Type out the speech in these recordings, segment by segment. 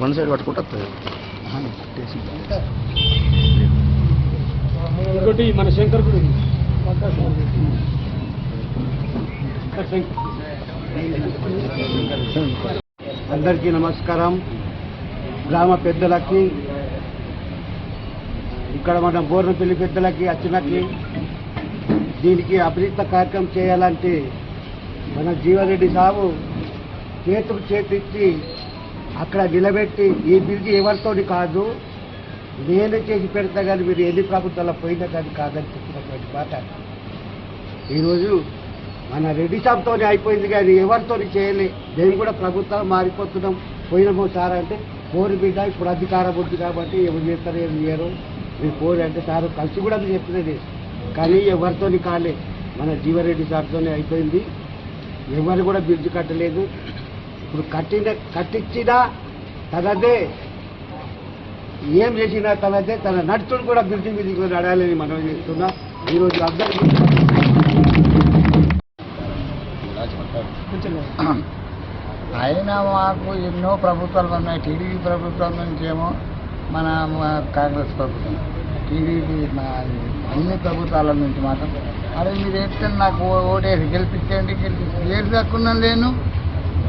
One side పట్టుకుంటా ఇంకోటి మన శంకర్ గుడి అందరికీ నమస్కారం. గ్రామ పెద్దలకి ఇక్కడ మన బోర్నపల్లి పెద్దలకి అచ్చినకి దీనికి అభివృద్ధి కార్యక్రమం చేయాలంటే మన జీవారెడ్డి సాబు చేతులు చేతిచ్చి అక్కడ నిలబెట్టి ఈ బిల్డింగ్ ఎవరితోని కాదు నేనే చేసి పెడతా కానీ మీరు ఎన్ని ప్రభుత్వాల పోయినా కానీ కాదని చెప్పినటువంటి మాట. ఈరోజు మన రెడ్డి షాప్తోనే అయిపోయింది కానీ ఎవరితోని చేయలే. మేము కూడా ప్రభుత్వం మారిపోతున్నాం. పోయినామో సార్ అంటే కోరి బిడ్డ ఇప్పుడు అధికారం ఉంది కాబట్టి ఎవరు చేస్తారు ఏం చేయరు. మీరు కోరి అంటే సార్ కలిసి కూడా మీరు చెప్పినది కానీ ఎవరితోని కాలే. మన జీవారెడ్డి సార్తోనే అయిపోయింది. ఎవరు కూడా బ్రిడ్జ్ కట్టలేదు. ఇప్పుడు కట్టిన కట్టించినా తనదే. ఏం చేసినా తనదే. తన నడుచుడు కూడా బ్రిడ్జ్ మీదకి నడాలని మనం చేస్తున్నాం. ఈరోజు అందరికీ అయినా మాకు ఎన్నో ప్రభుత్వాలు ఉన్నాయి. టీడీపీ ప్రభుత్వం నుంచేమో మన కాంగ్రెస్ ప్రభుత్వం. టీడీపీ అన్ని ప్రభుత్వాల నుంచి మాత్రం అరే మీరు ఎట్లా నాకు ఓటేసి గెలిపించండి గెలిపించి ఏది దక్కున్నా లేను.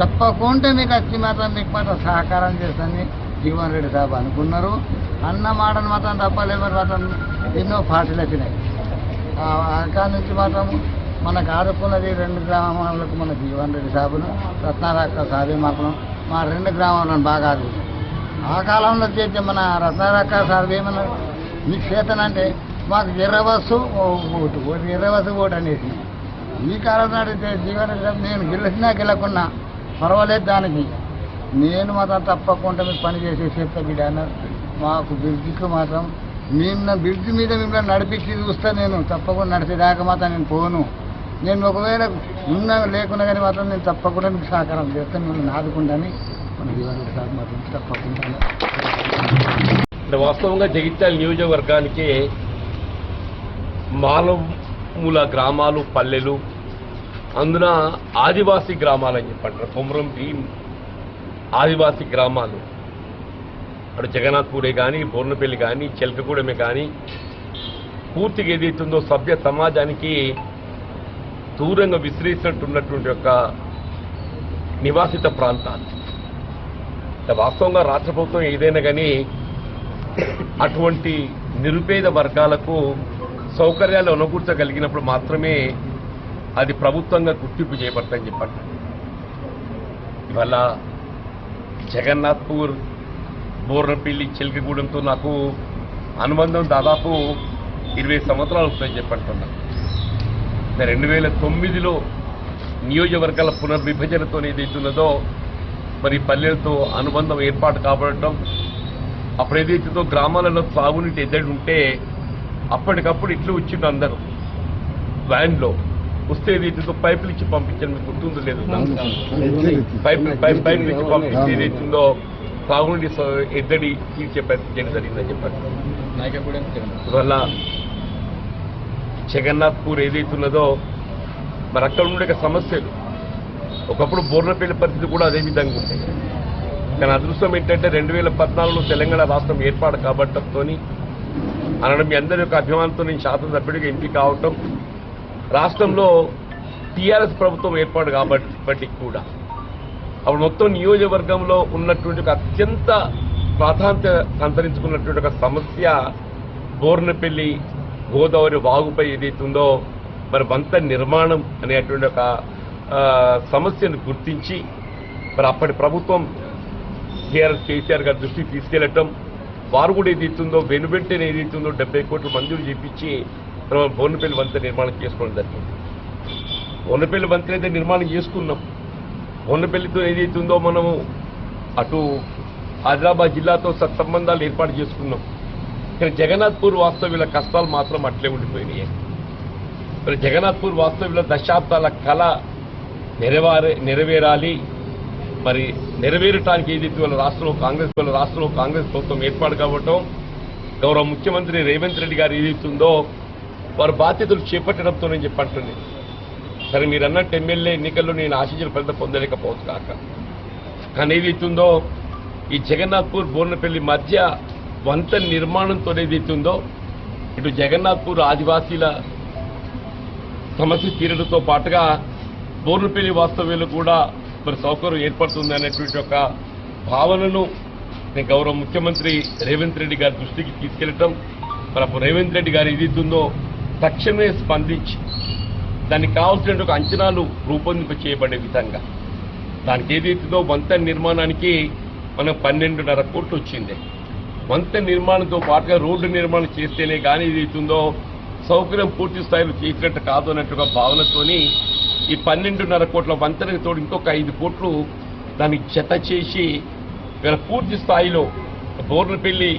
తప్పకుండా మీకు వచ్చి మాత్రం మీకు మాత్రం సహకారం చేస్తాను జీవన్ రెడ్డి సాబ్ అనుకున్నారు. అన్న మాటను మాత్రం తప్పలేమని మాత్రం ఎన్నో పార్టీలు వచ్చినాయి. ఆ నుంచి మాత్రం మనకు ఆదుకున్నది రెండు గ్రామాలకు మన జీవన్ రెడ్డి సాబును రత్నారాక సాబే మాత్రం మా రెండు గ్రామాలను బాగా ఆదుకుంది ఆ కాలంలో చేస్తే మన రత్నారాక సాబు ఏమన్నారు మీకు చేతనంటే మాకు ఇరవసు ఓటు ఓటు ఇరవసు ఓటు అనేసి ఈ కాలం అడిగితే నేను గెలిచినా గెలకున్నా పర్వాలేదు దానికి. నేను మాత్రం తప్పకుండా మీరు పని చేసే చెప్తా బిడ్డ అన్నారు మాకు బిడ్జికి మాత్రం నిన్న బ్రిడ్జ్ మీద మిమ్మల్ని నడిపించి చూస్తా నేను తప్పకుండా నడిచేదాకా మాత్రం నేను పోను. నేను ఒకవేళ ఉన్నా లేకున్నా కానీ మాత్రం నేను తప్పకుండా మీకు సహకారం చేస్తాను మిమ్మల్ని ఆదుకుంటాను మన జీవన సార్ మాత్రం తప్పకుండా అంటే వాస్తవంగా జగిత్యాల నియోజకవర్గానికి మాలమూల గ్రామాలు పల్లెలు అందున ఆదివాసీ గ్రామాలు అని చెప్పంటారు. కొమరం భీం ఆదివాసీ గ్రామాలు. అటు జగన్నాథ్పూరే కానీ బోర్నపల్లి కానీ చెల్కగూడెమే కానీ పూర్తిగా ఏదైతుందో సభ్య సమాజానికి దూరంగా విసిరేసినట్టున్నటువంటి యొక్క నివాసిత ప్రాంతాలు. వాస్తవంగా రాష్ట్ర ప్రభుత్వం ఏదైనా కానీ అటువంటి నిరుపేద వర్గాలకు సౌకర్యాలు అనుకూర్చగలిగినప్పుడు మాత్రమే అది ప్రభుత్వంగా గుర్తింపు చేపడతాయని చెప్పండి. ఇవాళ జగన్నాథ్పూర్ బోర్నపల్లి చిలకగూడెంతో నాకు అనుబంధం దాదాపు ఇరవై సంవత్సరాలు వస్తాయని చెప్పంటున్నా. రెండు వేల తొమ్మిదిలో నియోజకవర్గాల పునర్విభజనతో ఏదైతున్నదో మరి పల్లెలతో అనుబంధం ఏర్పాటు కాబడటం అప్పుడు ఏదైతుందో గ్రామాలలో తాగునీటి ఎద్దడి ఉంటే అప్పటికప్పుడు ఇట్లు వచ్చిండు అందరూ వ్యాన్లో వస్తే ఏదైతుందో పైపులు ఇచ్చి పంపించాను మీకు గుర్తుందో లేదు పైప్ పైప్ పైపులు ఇచ్చి పంపించి ఏదైతుందో తాగునీటి ఎద్దడి తీర్చే ప్రయత్నం చేయడం జరిగిందని చెప్పారు. ఇవల్ల జగన్నాథ్పూర్ ఏదైతున్నదో మరి అక్కడ ఉండే సమస్యలు. ఒకప్పుడు బోర్నపల్లి పరిస్థితి కూడా అదే విధంగా ఉంటాయి కానీ అదృష్టం ఏంటంటే రెండు వేల పద్నాలుగులో తెలంగాణ రాష్ట్రం ఏర్పాటు కాబట్టంతో అనడం మీ అందరి యొక్క అభిమానంతో నేను శాసనసభ్యుడిగా ఎంపిక కావటం. రాష్ట్రంలో టీఆర్ఎస్ ప్రభుత్వం ఏర్పాటు కాబట్టి కూడా అప్పుడు మొత్తం నియోజకవర్గంలో ఉన్నటువంటి ఒక అత్యంత ప్రాధాన్యత సంతరించుకున్నటువంటి ఒక సమస్య బోర్నపల్లి గోదావరి వాగుపై ఏదైతుందో మరి వంత నిర్మాణం అనేటువంటి ఒక సమస్యను గుర్తించి మరి అప్పటి ప్రభుత్వం టీఆర్ఎస్ కేసీఆర్ గారి దృష్టికి తీసుకెళ్ళటం వారు కూడా ఏదైతుందో వెనువెంటనే ఏదైతుందో డెబ్బై కోట్లు మంజూరు చేపించి మనం బోర్నపల్లి నిర్మాణం చేసుకోవడం జరిగింది. బోర్నపల్లి వంతెన అయితే నిర్మాణం చేసుకున్నాం. బోర్నపల్లితో ఏదైతుందో మనము అటు ఆదిలాబాద్ జిల్లాతో సత్సంబంధాలు ఏర్పాటు చేసుకున్నాం. కానీ జగన్నాథ్పూర్ వాస్తవ్యుల కష్టాలు మాత్రం అట్లే ఉండిపోయినాయి. మరి జగన్నాథ్పూర్ వాస్తవ్యుల దశాబ్దాల కళ నెరవేరే నెరవేరాలి. మరి నెరవేరటానికి ఏదైతే వాళ్ళ రాష్ట్రంలో కాంగ్రెస్ వాళ్ళ రాష్ట్రంలో కాంగ్రెస్ ప్రభుత్వం ఏర్పాటు కావటం గౌరవ ముఖ్యమంత్రి రేవంత్ రెడ్డి గారు ఏదైతుందో వారు బాధ్యతలు చేపట్టడంతో నేను చెప్పంటుంది సరే మీరు అన్నట్టు ఎమ్మెల్యే ఎన్నికల్లో నేను ఆశించిన ఫలితం పొందలేకపోవచ్చు కాక. కానీ ఏదైతుందో ఈ జగన్నాథ్పూర్ బోర్నపల్లి మధ్య వంత నిర్మాణంతో ఏదైతుందో ఇటు జగన్నాథ్పూర్ ఆదివాసీల సమస్య తీరడంతో పాటుగా బోర్నపల్లి వాస్తవ్యులు కూడా మరి సౌకర్యం ఏర్పడుతుంది అనేటువంటి ఒక భావనను గౌరవ ముఖ్యమంత్రి రేవంత్ రెడ్డి గారి దృష్టికి తీసుకెళ్ళటం మరి అప్పుడు రేవంత్ రెడ్డి గారు ఏదైతుందో తక్షణమే స్పందించి దానికి కావాల్సిన ఒక అంచనాలు రూపొందింప చేయబడే విధంగా. దానికి ఏదైతుందో వంతెన నిర్మాణానికి మనం పన్నెండున్నర కోట్లు వచ్చింది. వంతెన నిర్మాణంతో పాటుగా రోడ్డు నిర్మాణం చేస్తేనే కానీ ఏదైతుందో సౌకర్యం పూర్తి స్థాయిలో చేసినట్టు కాదు అన్నట్టుగా భావనతోని ఈ పన్నెండున్నర కోట్ల వంతెనకి తోడు ఇంకొక ఐదు కోట్లు దానికి జత చేసి ఇవాళ పూర్తి స్థాయిలో బోర్నపల్లి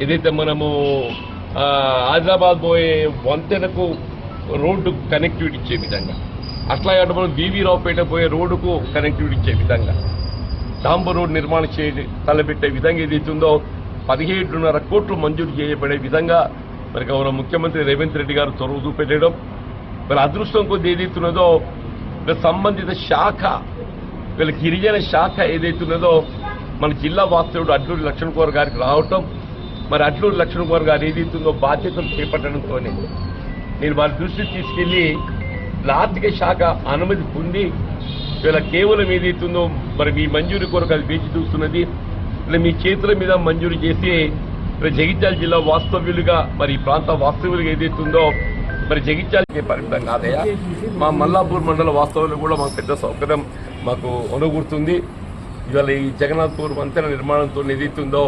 ఏదైతే మనము ఆదిలాబాద్ పోయే వంతెనకు రోడ్డు కనెక్టివిటీ ఇచ్చే విధంగా అట్లా అటు మనం బీవీ రావుపేట పోయే రోడ్డుకు కనెక్టివిటీ ఇచ్చే విధంగా డాంబర్ రోడ్ నిర్మాణం చే తలపెట్టే విధంగా ఏదైతుందో పదిహేడున్నర కోట్లు మంజూరు చేయబడే విధంగా మరి గౌరవ ముఖ్యమంత్రి రేవంత్ రెడ్డి గారు చొరవ చూపెట్టడం మరి అదృష్టం కొద్ది ఏదైతున్నదో సంబంధిత శాఖ వీళ్ళ గిరిజన శాఖ ఏదైతున్నదో మన జిల్లా వాస్తవుడు అడ్లూరి లక్ష్మణ్ కుమార్ గారికి రావటం మరి అడ్లూరి లక్ష్మణ్ కుమార్ గారు ఏదైతుందో బాధ్యతలు చేపట్టడంతోనే నేను వారి దృష్టికి తీసుకెళ్ళి ఆర్థిక శాఖ అనుమతి పొంది వీళ్ళ కేవలం ఏదైతుందో మరి మీ మంజూరు కొరకు అది వేచి చూస్తున్నది. ఇలా మీ చేతుల మీద మంజూరు చేసి జగిత్యాల జిల్లా వాస్తవ్యులుగా మరి ఈ ప్రాంత వాస్తవ్యులుగా ఏదైతుందో మరి జగిత్యాలకి పరిమితం కాదయ్యా? మా మల్లాపూర్ మండల వాస్తవంలో కూడా మాకు పెద్ద సౌకర్యం మాకు అనుగుర్తుంది. ఇవాళ ఈ జగన్నాథ్పూర్ వంతెన నిర్మాణంతో ఏదైతుందో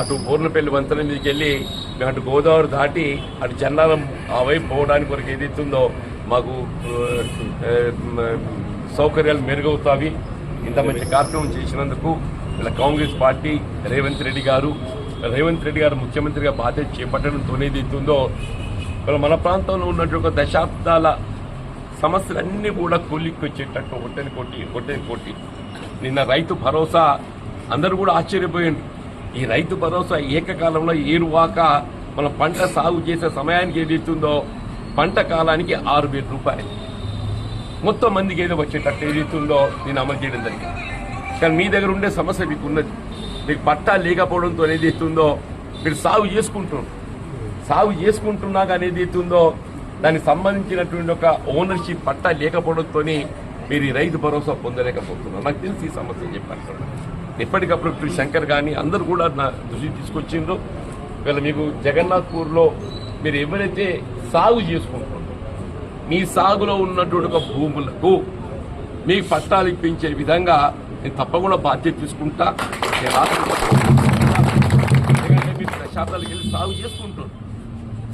అటు బోర్నపల్లి వంతెన మీదకి వెళ్ళి మేము అటు గోదావరి దాటి అటు జన్నారం ఆ వైపు పోవడానికి వరకు ఏదైతుందో మాకు సౌకర్యాలు మెరుగవుతావి ఇంత మంచి కార్యక్రమం చేసినందుకు ఇలా కాంగ్రెస్ పార్టీ రేవంత్ రెడ్డి గారు రేవంత్ రెడ్డి గారు ముఖ్యమంత్రిగా బాధ్యత చేపట్టడంతో ఏదైతుందో మరి మన ప్రాంతంలో ఉన్నటువంటి ఒక దశాబ్దాల సమస్యలన్నీ కూడా కొలిక్కొచ్చేటట్టు ఒట్టని కొట్టి ఒట్టని కొట్టి నిన్న రైతు భరోసా అందరూ కూడా ఆశ్చర్యపోయింది ఈ రైతు భరోసా ఏకకాలంలో ఏరువాక మన పంట సాగు చేసే సమయానికి ఏదైతుందో పంట కాలానికి ఆరు వేల రూపాయలు. మొత్తం మందికి ఏదో వచ్చేటట్టు ఏదైతుందో నేను అమలు చేయడం జరిగింది. కానీ మీ దగ్గర ఉండే సమస్య మీకు ఉన్నది మీకు పట్టా లేకపోవడంతో ఏదైతుందో మీరు సాగు చేసుకుంటున్నారు. సాగు చేసుకుంటున్నా కానీ ఏదైతుందో దానికి సంబంధించినటువంటి ఒక ఓనర్షిప్ పట్టా లేకపోవడంతో మీరు ఈ రైతు భరోసా పొందలేకపోతున్నారు. నాకు తెలిసి ఈ సమస్య చెప్పాను ఎప్పటికప్పుడు ఇప్పుడు శంకర్ కానీ అందరూ కూడా నా దృష్టి తీసుకొచ్చిండ్రు. వీళ్ళ మీకు జగన్నాథ్పూర్లో మీరు ఎవరైతే సాగు చేసుకుంటున్నారో మీ సాగులో ఉన్నటువంటి ఒక భూములకు మీకు పట్టాలు ఇప్పించే విధంగా నేను తప్పకుండా బాధ్యత తీసుకుంటా. నేను రాష్ట్రంలో దశాబ్దాలకు వెళ్ళి సాగు చేసుకుంటున్నాను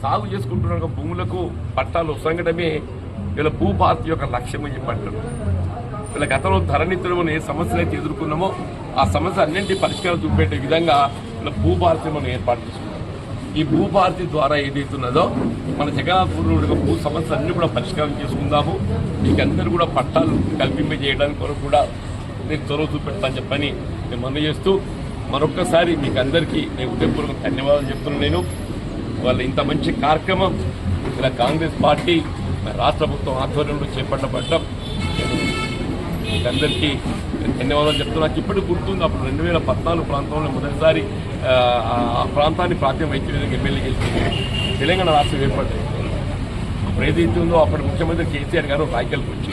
సాగు చేసుకుంటున్న భూములకు పట్టాలు సంఘటమే వీళ్ళ భూభారతి యొక్క లక్ష్యం అని చెప్పంటారు. వీళ్ళ గతంలో ధరణితులు ఏ సమస్యలు అయితే ఎదుర్కొన్నామో ఆ సమస్య అన్నింటి పరిష్కారం చూపెట్టే విధంగా వీళ్ళ భూభారతి మనం ఏర్పాటు చేసుకున్నాం. ఈ భూభారతి ద్వారా ఏదైతున్నదో మన జగన్నాథపూర్ భూ సమస్యలు అన్ని కూడా పరిష్కారం చేసుకుందాము. మీకు అందరూ కూడా పట్టాలు కల్పింపజేయడానికి కొరకు కూడా నేను చొరవ చూపెడతాను చెప్పని నేను మనం చేస్తూ మరొక్కసారి మీకు అందరికీ నేను ఉదయపూర్వక ధన్యవాదాలు చెప్తున్నాను నేను. వాళ్ళ ఇంత మంచి కార్యక్రమం ఇలా కాంగ్రెస్ పార్టీ రాష్ట్ర ప్రభుత్వం ఆధ్వర్యంలో చేపట్టబడ్డం. అందరికీ ధన్యవాదాలు చెప్తున్నా. నాకు ఇప్పుడు గుర్తుంది అప్పుడు రెండు వేల పద్నాలుగు ప్రాంతంలో మొదటిసారి ఆ, ప్రాంతాన్ని ప్రాంతీయ వైద్య విధంగా ఎమ్మెల్యే గెలిచింది. తెలంగాణ రాష్ట్రం ఏర్పడింది అప్పుడు ఏదైతే ఉందో అప్పటి ముఖ్యమంత్రి కేసీఆర్ గారు రాయకల్కి వచ్చి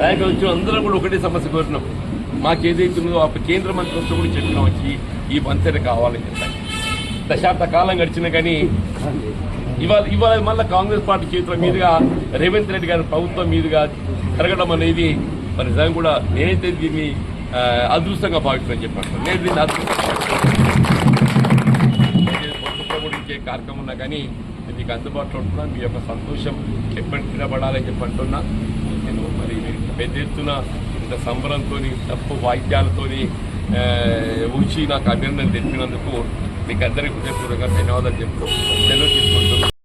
రాయకల్ వచ్చి అందరం కూడా ఒకటే సమస్య కోరినాం. మాకు ఏదైతే ఉందో అప్పుడు కేంద్ర మంత్రి వస్తే కూడా చెప్పినాం వచ్చి ఈ మంత్రి కావాలని చెప్పాను దశాబ్ద కాలం గడిచినా కానీ ఇవాళ ఇవాళ మళ్ళీ కాంగ్రెస్ పార్టీ చేతుల మీదుగా రేవంత్ రెడ్డి గారి ప్రభుత్వం మీదుగా జరగడం అనేది మరి నిజంగా కూడా నేనైతే దీన్ని అదృష్టంగా భావిస్తానని చెప్పాను. నేను దీన్ని అదృష్టంగా ప్రముఖించే కార్యక్రమం ఉన్నా కానీ మీకు అందుబాటులో ఉంటున్నా. మీ యొక్క సంతోషం ఎప్పటి నిలబడాలని చెప్పి అంటున్నా. నేను మరి పెద్ద ఎత్తున ఇంత సంబరంతో తప్పు వాయిద్యాలతో ఊచి నాకు అభినందన తెలిపినందుకు మీకు అందరికీ హృదయపూర్వకంగా ధన్యవాదాలు చెప్తూ సెలవు తీసుకుంటున్నాను.